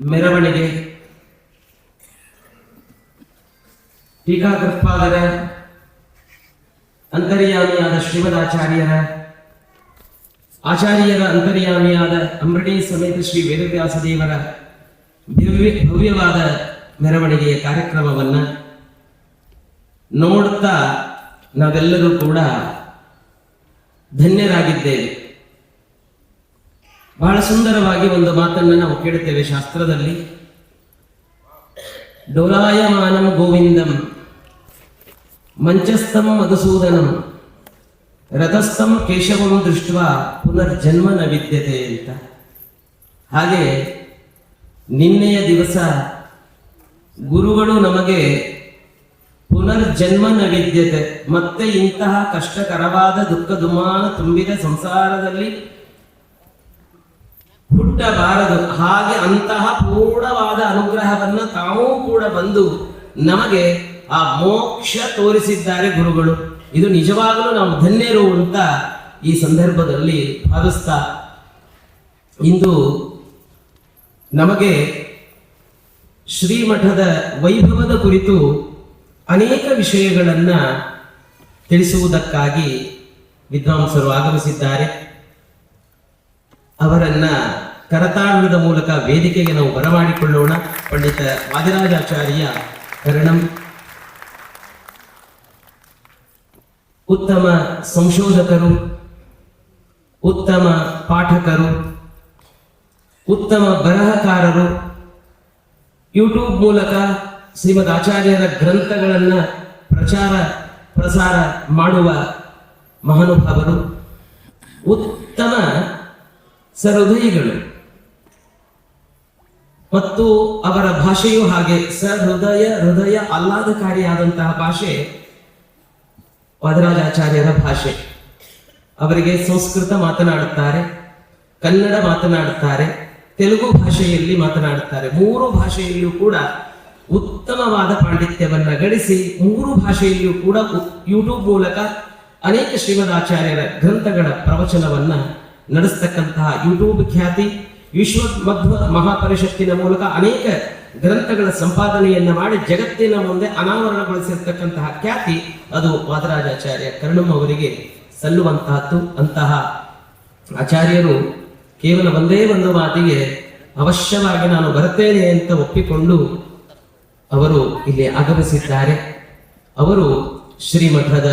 ಮೆರವಣಿಗೆ. ಟೀಕಾಕೃತ್ಪಾದರ ಅಂತರ್ಯಾಮಿಯಾದ ಶ್ರೀಮದಾಚಾರ್ಯರ, ಆಚಾರ್ಯರ ಅಂತರ್ಯಾಮಿಯಾದ ಅಂಬರಣಿ ಸಮೇತ ಶ್ರೀ ವೇದವ್ಯಾಸ ದೇವರ ಭವ್ಯ ಭವ್ಯವಾದ ಮೆರವಣಿಗೆಯ ಕಾರ್ಯಕ್ರಮವನ್ನ ನೋಡುತ್ತಾ ನಾವೆಲ್ಲರೂ ಕೂಡ ಧನ್ಯರಾಗಿದ್ದೇವೆ. ಬಹಳ ಸುಂದರವಾಗಿ ಒಂದು ಮಾತನ್ನು ನಾವು ಕೇಳುತ್ತೇವೆ ಶಾಸ್ತ್ರದಲ್ಲಿ. ಡೋಲಾಯಮಾನಂ ಗೋವಿಂದಂ, ಮಂಚಸ್ಥಂ ಮಧುಸೂದನಂ, ರಥಸ್ಥಂ ಕೇಶವಂ ದೃಷ್ಟ ಪುನರ್ಜನ್ಮ ನ ವಿದ್ಯತೆ ಅಂತ. ಹಾಗೆ ನಿನ್ನೆಯ ದಿವಸ ಗುರುಗಳು ನಮಗೆ ಪುನರ್ಜನ್ಮ ನ ವಿದ್ಯತೆ ಮತ್ತೆ ಇಂತಹ ಕಷ್ಟಕರವಾದ ದುಃಖ ದುಮಾನ ತುಂಬಿದ ಸಂಸಾರದಲ್ಲಿ ಹುಟ್ಟಬಾರದು ಹಾಗೆ ಅಂತಹ ಪೂರ್ಣವಾದ ಅನುಗ್ರಹವನ್ನ ತಾವೂ ಕೂಡ ಬಂದು ನಮಗೆ ಆ ಮೋಕ್ಷ ತೋರಿಸಿದ್ದಾರೆ ಗುರುಗಳು. ಇದು ನಿಜವಾಗಲೂ ನಾವು ಧನ್ಯರು ಅಂತ ಈ ಸಂದರ್ಭದಲ್ಲಿ ಭಾವಿಸ್ತಾ ಇಂದು ನಮಗೆ ಶ್ರೀಮಠದ ವೈಭವದ ಕುರಿತು ಅನೇಕ ವಿಷಯಗಳನ್ನ ತಿಳಿಸುವುದಕ್ಕಾಗಿ ವಿದ್ವಾಂಸರು ಆಗಮಿಸಿದ್ದಾರೆ. ಅವರನ್ನ ಕರತಾಳದ ಮೂಲಕ ವೇದಿಕೆಗೆ ನಾವು ಬರಮಾಡಿಕೊಳ್ಳೋಣ. ಪಂಡಿತ ವಾದಿರಾಜಾಚಾರ್ಯ ಕರಣಂ. ಉತ್ತಮ ಸಂಶೋಧಕರು, ಉತ್ತಮ ಪಾಠಕರು, ಉತ್ತಮ ಬರಹಕಾರರು ಯೂಟ್ಯೂಬ್ ಮೂಲಕ ಶ್ರೀಮದ್ ಆಚಾರ್ಯರ ಗ್ರಂಥಗಳನ್ನ ಪ್ರಚಾರ, ಪ್ರಸಾರ ಮಾಡುವ ಮಹಾನುಭಾವರು. ಉತ್ತಮ ಸಹೃದಯಿಗಳು. ಮತ್ತು ಅವರ ಭಾಷೆಯು ಹಾಗೆ, ಸರ್, ಹೃದಯ ಹೃದಯ ಆಹ್ಲಾದಕಾರಿಯಾದಂತಹ ಭಾಷೆ, ವಾದರಾಜಾಚಾರ್ಯರ ಭಾಷೆ. ಅವರಿಗೆ ಸಂಸ್ಕೃತ ಮಾತನಾಡುತ್ತಾರೆ, ಕನ್ನಡ ಮಾತನಾಡುತ್ತಾರೆ, ತೆಲುಗು ಭಾಷೆಯಲ್ಲಿ ಮಾತನಾಡುತ್ತಾರೆ. ಮೂರು ಭಾಷೆಯಲ್ಲಿಯೂ ಕೂಡ ಉತ್ತಮವಾದ ಪಾಂಡಿತ್ಯವನ್ನ ಗಳಿಸಿ ಮೂರು ಭಾಷೆಯಲ್ಲಿಯೂ ಕೂಡ ಯೂಟ್ಯೂಬ್ ಮೂಲಕ ಅನೇಕ ಶ್ರೀಮದಾಚಾರ್ಯರ ಗ್ರಂಥಗಳ ಪ್ರವಚನವನ್ನ ನಡೆಸ್ತಕ್ಕಂತಹ ಯೂಟ್ಯೂಬ್ ಖ್ಯಾತಿ ವಿಶ್ವ ಮಧ್ವ ಮಹಾಪರಿಷತ್ತಿನ ಮೂಲಕ ಅನೇಕ ಗ್ರಂಥಗಳ ಸಂಪಾದನೆಯನ್ನು ಮಾಡಿ ಜಗತ್ತಿನ ಮುಂದೆ ಅನಾವರಣಗೊಳಿಸಿರ್ತಕ್ಕಂತಹ ಖ್ಯಾತಿ ಅದು ವಾದರಾಜಾಚಾರ್ಯ ಕರ್ಣಂ ಅವರಿಗೆ ಸಲ್ಲುವಂತಹದ್ದು. ಅಂತಹ ಆಚಾರ್ಯರು ಕೇವಲ ಒಂದೇ ಒಂದು ಮಾತಿಗೆ ಅವಶ್ಯವಾಗಿ ನಾನು ಬರುತ್ತೇನೆ ಅಂತ ಒಪ್ಪಿಕೊಂಡು ಅವರು ಇಲ್ಲಿ ಆಗಮಿಸಿದ್ದಾರೆ. ಅವರು ಶ್ರೀಮಠದ